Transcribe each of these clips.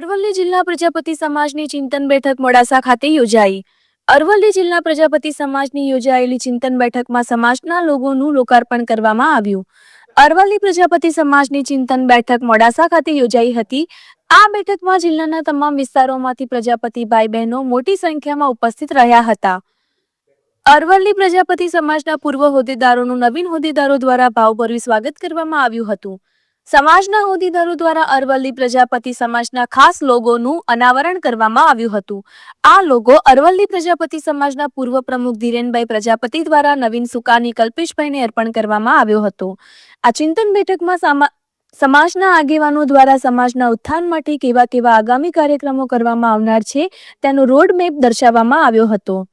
અરવલ્લી જિલ્લા પ્રજાપતિ સમાજની ચિંતન બેઠક મોડાસા ખાતે યોજાઈ. અરવલ્લી જિલ્લા પ્રજાપતિ સમાજની યોજાયેલી ચિંતન બેઠકમાં સમાજના લોગોનું લોકાર્પણ કરવામાં આવ્યું. અરવલ્લી પ્રજાપતિ સમાજની ચિંતન બેઠક મોડાસા ખાતે યોજાઈ હતી. આ બેઠકમાં જિલ્લાના તમામ વિસ્તારોમાંથી પ્રજાપતિ ભાઈ બહેનો મોટી સંખ્યામાં ઉપસ્થિત રહ્યા હતા. અરવલ્લી પ્રજાપતિ સમાજના પૂર્વ હોદ્દેદારોનું નવીન હોદ્દેદારો દ્વારા ભાવભર્યું સ્વાગત કરવામાં આવ્યું હતું. સમાજના હોદ્દેદારો દ્વારા અરવલ્લી પ્રજાપતિ સમાજના ખાસ લોગોનું અનાવરણ કરવામાં આવ્યું હતું. આ લોગો અરવલ્લી પ્રજાપતિ સમાજના પૂર્વ પ્રમુખ ધીરેનભાઈ પ્રજાપતિ દ્વારા નવીન સુકાની કલ્પેશભાઈને અર્પણ કરવામાં આવ્યો હતો. આ ચિંતન બેઠકમાં સમા- સમાજના આગેવાનો દ્વારા સમાજના ઉત્થાન માટે કેવા કેવા આગામી કાર્યક્રમો કરવામાં આવનાર છે, તેનો રોડ મેપ દર્શાવવામાં આવ્યો હતો.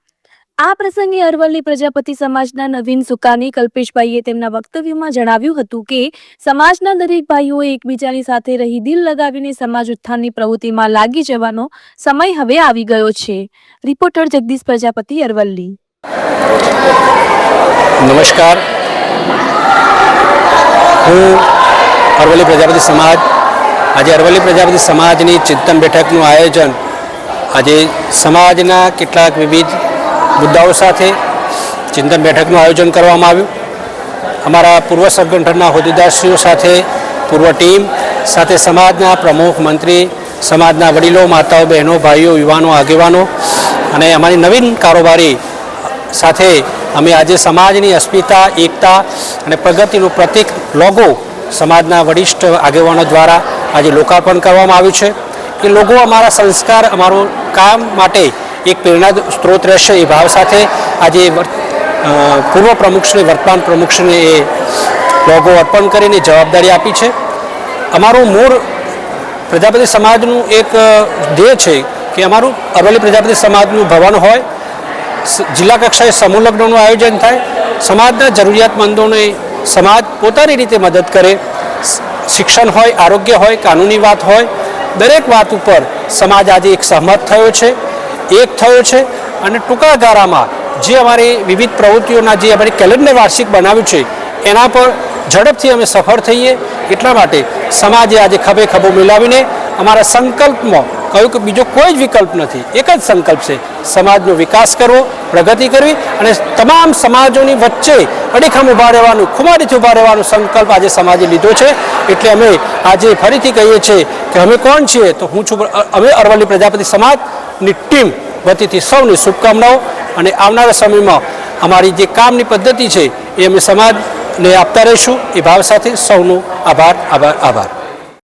આ પ્રસંગે અરવલ્લી પ્રજાપતિ સમાજના નવીન સુકાની કલ્પેશભાઈએ તેમના વક્તવ્યમાં જણાવ્યું હતું કે, સમાજના દરેક ભાઈઓએ એકબીજાની સાથે રહી દિલ લગાવીને સમાજ ઉત્થાનની પ્રવૃત્તિમાં લાગી જવાનો સમય હવે આવી ગયો છે. રિપોર્ટર જગદીશ પ્રજાપતિ, અરવલ્લી. નમસ્કાર. હું અરવલ્લી પ્રજાપતિ સમાજ, આજે અરવલ્લી પ્રજાપતિ સમાજની ચિંતન બેઠકનું આયોજન આજે સમાજના કેટલાક વિવિધ મુદ્દાઓ સાથે ચિંતન બેઠકનું આયોજન કરવામાં આવ્યું. અમારા પૂર્વ સંગઠનના હોદ્દેદારશ્રીઓ સાથે પૂર્વ ટીમ સાથે સમાજના પ્રમુખ મંત્રી, સમાજના વડીલો, માતાઓ, બહેનો, ભાઈઓ, યુવાનો, આગેવાનો અને અમારી નવીન કારોબારી સાથે અમે આજે સમાજની અસ્મિતા, એકતા અને પ્રગતિનું પ્રતિક લોગો સમાજના વરિષ્ઠ આગેવાનો દ્વારા આજે લોકાર્પણ કરવામાં આવ્યું છે. એ લોગો અમારા સંસ્કાર, અમારું કામ માટે એક પ્રેરણા સ્ત્રોત રહેશે એ ભાવ સાથે આજે પૂર્વ પ્રમુખશ્રી, વર્તમાન પ્રમુખશ્રીને એ લોગો અર્પણ કરીને જવાબદારી આપી છે. અમારું મૂળ પ્રજાપતિ સમાજનું એક ધ્યેય છે કે અમારું અરવલ્લી પ્રજાપતિ સમાજનું ભવન હોય. જિલ્લા કક્ષાએ સમૂહ લગ્નનું આયોજન થાય. સમાજના જરૂરિયાતમંદોને સમાજ પોતાની રીતે મદદ કરે. શિક્ષણ હોય, આરોગ્ય હોય, કાનૂની વાત હોય. દરેક વાત ઉપર સમાજ આજે એક સહમત થયો છે. એક થયો છે અને ટૂંકા ગાળામાં જે અમારી વિવિધ પ્રવૃત્તિઓના જે અમારી કેલેન્ડર વાર્ષિક બનાવ્યું છે, એના પર ઝડપથી અમે સફળ થઈએ એટલા માટે સમાજે આજે ખભે ખભો મિલાવીને અમારા સંકલ્પમાં કહ્યું કે બીજો કોઈ જ વિકલ્પ નથી, એક જ સંકલ્પ છે, સમાજનો વિકાસ કરવો, પ્રગતિ કરવી અને તમામ સમાજોની વચ્ચે અડીખમ ઊભા રહેવાનું, ખુમારીથી ઊભા રહેવાનો સંકલ્પ આજે સમાજે લીધો છે. એટલે અમે આજે ફરીથી કહીએ છીએ કે અમે કોણ છીએ? તો હું છું અમે અરવલ્લી પ્રજાપતિ સમાજની ટીમ વતીથી સૌને શુભકામનાઓ અને આવનારા સમયમાં અમારી જે કામની પદ્ધતિ છે એ અમે સમાજને આપતા રહીશું. એ ભાવ સાથે સૌનો આભાર આભાર આભાર.